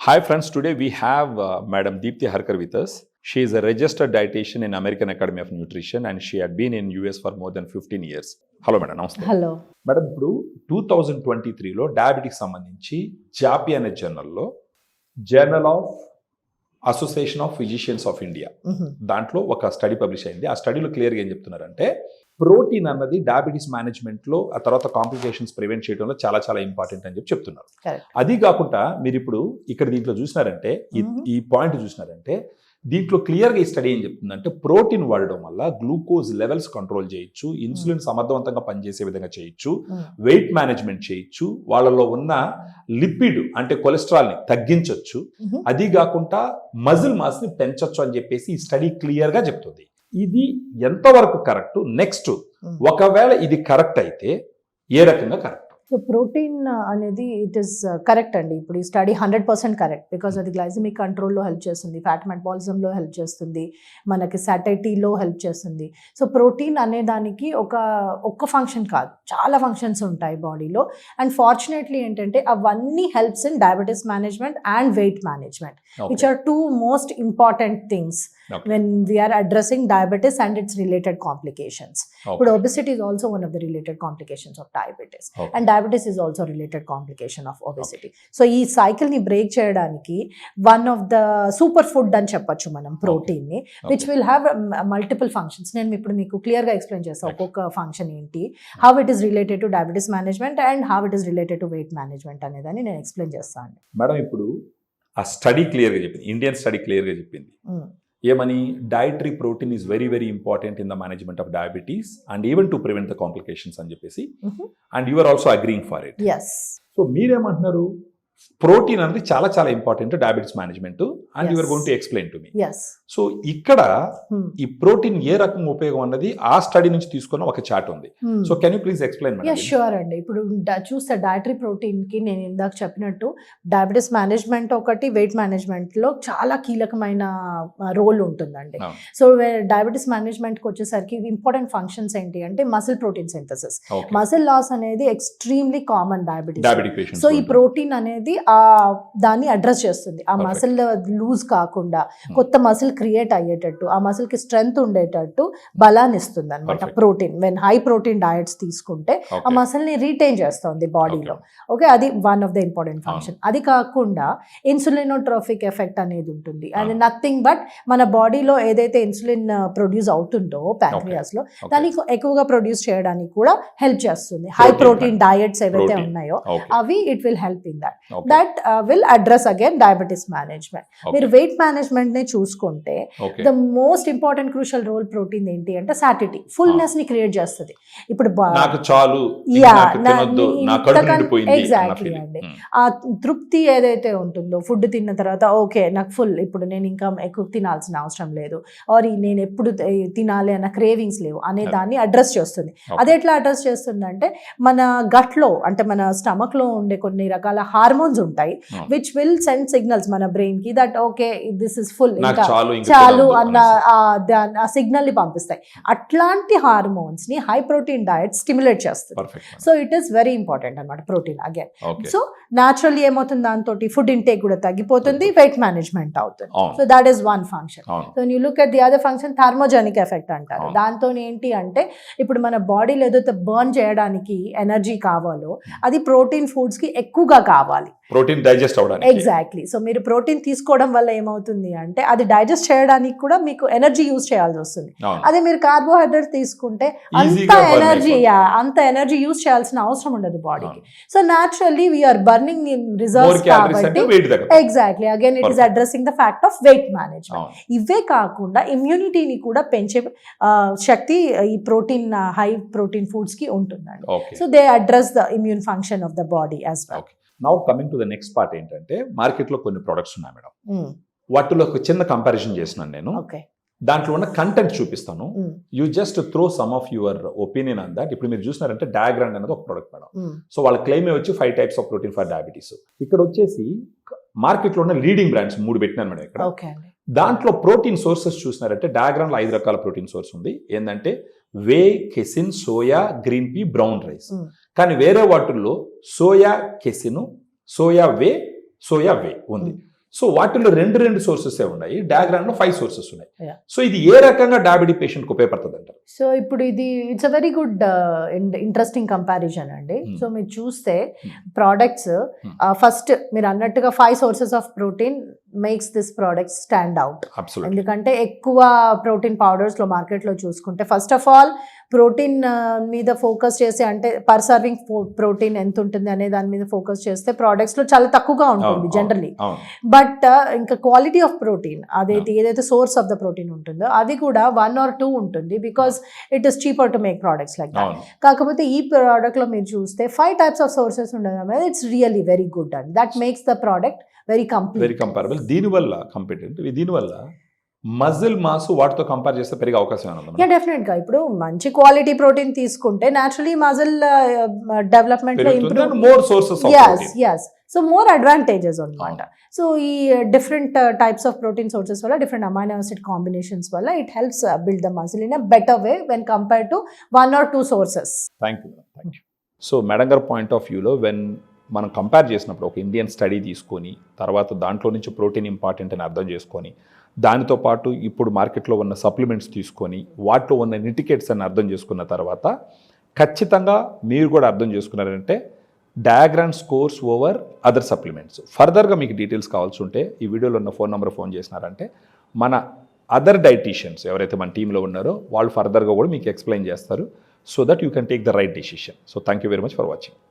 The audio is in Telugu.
Hi, friends. Today we have uh, Madam Deepthi Harkar with us. She is a registered dietitian in American Academy of Nutrition and she had been in US for more than 15 years. Hello madam నమస్తే హలో మేడం ఇప్పుడు టూ థౌజండ్ ట్వంటీ త్రీలో డయాబెటిక్ సంబంధించి జాపి అనే జర్నల్లో journal of association of physicians of India. దాంట్లో ఒక స్టడీ పబ్లిష్ అయింది ఆ స్టడీలో క్లియర్గా ఏం చెప్తున్నారంటే ప్రోటీన్ అన్నది డయాబెటీస్ మేనేజ్మెంట్లో ఆ తర్వాత కాంప్లికేషన్స్ ప్రివెంట్ చేయడంలో చాలా చాలా ఇంపార్టెంట్ అని చెప్పి చెప్తున్నారు. అది కాకుండా మీరు ఇప్పుడు ఇక్కడ దీంట్లో చూసినారంటే. ఈ పాయింట్ చూసినారంటే దీంట్లో క్లియర్గా ఈ స్టడీ ఏం చెప్తుందంటే ప్రోటీన్ వాడడం వల్ల గ్లూకోజ్ లెవెల్స్ కంట్రోల్ చేయొచ్చు ఇన్సులిన్ సమర్థవంతంగా పనిచేసే విధంగా చేయొచ్చు మ్మ్. వెయిట్ మేనేజ్మెంట్ చేయొచ్చు వాళ్ళలో ఉన్న లిపిడ్ అంటే కొలెస్ట్రాల్ని తగ్గించవచ్చు మ్మ్. అది కాకుండా మజిల్ మాస్ని పెంచొచ్చు అని చెప్పేసి ఈ స్టడీ క్లియర్గా చెప్తుంది ఇది ఎంతవరకు కరెక్ట్ నెక్స్ట్. ఒకవేళ ఇది కరెక్ట్ అయితే ఏ రకంగా కరెక్ట్ సో ప్రోటీన్ అనేది ఇట్ ఈస్ కరెక్ట్ అండి. ఇప్పుడు ఈ study hundred percent correct because అది గ్లైసమిక్ కంట్రోల్లో హెల్ప్ చేస్తుంది ఫ్యాట్ మెటబాలిజంలో హెల్ప్ చేస్తుంది మనకి సాటైటీలో హెల్ప్ చేస్తుంది. సో ప్రోటీన్ అనే దానికి ఒక ఒక్క ఫంక్షన్ కాదు చాలా ఫంక్షన్స్ ఉంటాయి బాడీలో అండ్ ఫార్చునేట్లీ ఏంటంటే అవన్నీ helps in diabetes management and weight management which are two most important things when we're addressing diabetes and its related complications ఇప్పుడు obesity is also one of the related complications of diabetes. And diabetes is also related complication of obesity. So ఈ cycle ని బ్రేక్ చేయడానికి one of the super food అని చెప్పొచ్చు మనం ప్రోటీన్ని which will have multiple functions నేను ఇప్పుడు మీకు క్లియర్గా ఎక్స్ప్లెయిన్ చేస్తాను Okay. ఒక్కొక్క ఫంక్షన్ ఏంటి? How it is related to diabetes management and how it is related to weight management అనేదాన్ని నేను ఎక్స్ప్లెయిన్ చేస్తాను మేడం ఇప్పుడు ఆ స్టడీ క్లియర్గా చెప్పింది. ఇండియన్ స్టడీ క్లియర్గా చెప్పింది. ఏమని? Dietary protein is very very important in the management of diabetes and even to prevent the complications అని చెప్పేసి. And you are also agreeing for it so మీరేమంటున్నారు? Protein అనేది చాలా చాలా important diabetes management and. You're going to explain to me so ఇక్కడ ఈ ప్రోటీన్ ఏ రకంగా ఉపయోగం అన్నది ఆ స్టడీ నుంచి తీసుకున్న ఒక చాట్ ఉంది. So can you please explain sure అండి. ఇప్పుడు చూస్తే డైటరీ ప్రోటీన్కి నేను ఇందాక చెప్పినట్టు డయాబెటీస్ మేనేజ్మెంట్ ఒకటి వెయిట్ మేనేజ్మెంట్లో చాలా కీలకమైన రోల్ ఉంటుందండి. సో డయాబెటీస్ మేనేజ్మెంట్కి వచ్చేసరికి ఇంపార్టెంట్ ఫంక్షన్స్ ఏంటి అంటే muscle protein synthesis muscle loss అనేది ఎక్స్ట్రీమ్లీ కామన్ డయాబెటీస్ సో ఈ ప్రోటీన్ అనేది ఆ దాన్ని అడ్రస్ చేస్తుంది. ఆ. మసిల్ లూజ్ కాకుండా కొత్త మసిల్ క్రియేట్ అయ్యేటట్టు ఆ మసిల్కి స్ట్రెంగ్త్ ఉండేటట్టు బలాన్ని ఇస్తుంది అనమాట. Protein when high protein diets తీసుకుంటే ఆ మసిల్ని రీటైన్ చేస్తుంది బాడీలో ఓకే అది one of the important function అది కాకుండా ఇన్సులినోట్రోఫిక్ ఎఫెక్ట్ అనేది ఉంటుంది. అది Ah. నథింగ్ బట్ మన బాడీలో ఏదైతే ఇన్సులిన్ ప్రొడ్యూస్ అవుతుందో ప్యాంక్రియాస్లో దాన్ని ఎక్కువగా ప్రొడ్యూస్ చేయడానికి కూడా హెల్ప్ చేస్తుంది. హై ప్రోటీన్ డయట్స్ ఏవైతే. ఉన్నాయో అవి it will help in that that will address again diabetes management మీరు వెయిట్ మేనేజ్మెంట్ని చూసుకుంటే the most important crucial role protein ఏంటి అంటే సాటిటీ ఫుల్నెస్ని క్రియేట్ చేస్తుంది ఇప్పుడు నాకు చాలు feeling. అండి. Hmm. ఆ తృప్తి ఏదైతే ఉంటుందో ఫుడ్ తిన్న తర్వాత ఓకే నాకు ఫుల్ ఇప్పుడు నేను ఇంకా ఎక్కువ తినాల్సిన అవసరం లేదు ఆర్ నేను ఎప్పుడు తినాలి అన్న క్రేవింగ్స్ లేవు అనే Yeah. దాన్ని అడ్రస్ చేస్తుంది. అది ఎట్లా అడ్రస్ చేస్తుందంటే మన గట్లో అంటే మన స్టమక్లో ఉండే కొన్ని రకాల హార్మోన్స్ ఉంటాయి Hmm. Which will send signals మన బ్రెయిన్కి that okay this is full చాలు చాలు అన్న. ఆ సిగ్నల్ని పంపిస్తాయి అట్లాంటి హార్మోన్స్ని హై ప్రోటీన్ డయట్ స్టిమ్యులేట్ చేస్తుంది. So it is very important అనమాట ప్రోటీన్ అగైన్. సో న్యాచురల్లీ ఏమవుతుంది దాంతో ఫుడ్ ఇంటేక్ కూడా తగ్గిపోతుంది వెయిట్ మేనేజ్మెంట్ అవుతుంది. So that is one function. So you look at the other function thermogenic effect అంటారు. దాంతో ఏంటి అంటే ఇప్పుడు మన బాడీలో ఏదైతే బర్న్ చేయడానికి ఎనర్జీ కావాలో అది ప్రోటీన్ ఫుడ్స్కి ఎక్కువగా కావాలి ప్రోటీన్ డైజెస్ట్ అవడానికి ఎగ్జాక్ట్లీ సో మీరు ప్రోటీన్ తీసుకోవడం వల్ల ఏమవుతుంది అంటే అది డైజెస్ట్ చేయడానికి కూడా మీకు ఎనర్జీ యూజ్ చేయాల్సి వస్తుంది. అదే మీరు కార్బోహైడ్రేట్ తీసుకుంటే అంత ఎనర్జీ. అంత ఎనర్జీ యూజ్ చేయాల్సిన అవసరం ఉండదు బాడీకి. So naturally we're burning reserves కాబట్టి. Exactly again it is. Addressing the fact of weight management. ఇవే కాకుండా ఇమ్యూనిటీని కూడా పెంచే శక్తి ఈ ప్రోటీన్ హై ప్రోటీన్ ఫుడ్స్కి ఉంటుందండి so they address the immune function of the body as well. Now coming to the next part ఏంటంటే మార్కెట్లో కొన్ని ప్రొడక్ట్స్ ఉన్నాయి మేడం. వాటిలో ఒక చిన్న కంపారిజన్ చేసినాను నేను. ఓకే దాంట్లో ఉన్న కంటెంట్ చూపిస్తాను. You just throw some of your opinion on that ఇప్పుడు మీరు చూసినారంటే డయాగ్రాండ్ అనేది ఒక ప్రొడక్ట్ మేడం. సో వాళ్ళ క్లెయిమ్ వచ్చి five types of protein for diabetes ఇక్కడ వచ్చేసి మార్కెట్లో ఉన్న లీడింగ్ బ్రాండ్స్ మూడు పెట్టినాను మేడం ఇక్కడ. దాంట్లో ప్రోటీన్ సోర్సెస్ చూసినారంటే డయాగ్రామ్లో ఐదు రకాల ప్రోటీన్ సోర్స్ ఉంది ఏంటంటే whey casein soya green pea brown rice. కానీ వేరే వాటిల్లో soya casein soya whey soya whey ఉంది. సో వాటిలో రెండు రెండు సోర్సెస్ ఉన్నాయి డయాగ్రామ్లో ఫైవ్ సోర్సెస్ ఉన్నాయి. సో ఇది ఏ రకంగా డయాబెటీ పేషెంట్కు ఉపయోగపడుతుంది అంటారు సో ఇప్పుడు ఇది it's a very good interesting comparison అండి. సో మీరు చూస్తే. ప్రోడక్ట్స్. ఫస్ట్ మీరు అన్నట్టుగా five sources of protein makes this product stand out ఎందుకంటే ఎక్కువ ప్రోటీన్ పౌడర్స్లో మార్కెట్లో చూసుకుంటే ఫస్ట్ ఆఫ్ ఆల్ ప్రోటీన్ మీద ఫోకస్ చేసి అంటే పర్ సర్వింగ్ ప్రోటీన్ ఎంత ఉంటుంది అనే దాని మీద ఫోకస్ చేస్తే ప్రోడక్ట్స్లో చాలా తక్కువగా ఉంటుంది జనరల్లీ అవును. బట్ ఇంకా క్వాలిటీ ఆఫ్ ప్రోటీన్ అదైతే ఏదైతే సోర్స్ ఆఫ్ ద ప్రోటీన్ ఉంటుందో అది కూడా వన్ ఆర్ టూ ఉంటుంది because it is cheaper to make products like that కాకపోతే ఈ ప్రోడక్ట్లో మీరు చూస్తే ఫైవ్ టైప్స్ ఆఫ్ సోర్సెస్ ఉండడం it's really very good and that makes the product very very complete comparable దీనివల్ల కంపేటెంట్ దీనివల్ల మజిల్ మాస్ వాటితో కంపేర్ చేస్తే పెరిగే అవకాశం ఏమైనా యా డెఫినెట్గా ఇప్పుడు మంచి క్వాలిటీ ప్రోటీన్ తీసుకుంటే naturally muscle development more sources yes so more advantages అనమాట సో ఈ different types of protein sources వల్ల డిఫరెంట్ అమైనో యాసిడ్ కాంబినేషన్స్ వల్ల it helps build the muscle in a better way when compare to one or two sources thank you thank you so madam గారి పాయింట్ ఆఫ్ వ్యూలో వెన్ మనం కంపేర్ చేసినప్పుడు ఒక ఇండియన్ స్టడీ తీసుకొని తర్వాత దాంట్లో నుంచి ప్రోటీన్ ఇంపార్టెంట్ అని అర్థం చేసుకొని దానితో పాటు ఇప్పుడు మార్కెట్లో ఉన్న సప్లిమెంట్స్ తీసుకొని వాటిలో ఉన్న నిటికెట్స్ అని అర్థం చేసుకున్న తర్వాత ఖచ్చితంగా మీరు కూడా అర్థం చేసుకున్నారంటే డయాగ్రామ్ స్కోర్స్ ఓవర్ అదర్ సప్లిమెంట్స్ ఫర్దర్గా మీకు డీటెయిల్స్ కావాల్సి ఉంటే ఈ వీడియోలో ఉన్న ఫోన్ నెంబర్ ఫోన్ చేసినారంటే మన అదర్ డైటీషియన్స్ ఎవరైతే మన టీంలో ఉన్నారో వాళ్ళు ఫర్దర్గా కూడా మీకు ఎక్స్ప్లెయిన్ చేస్తారు so that you can take the right decision so thank you very much for watching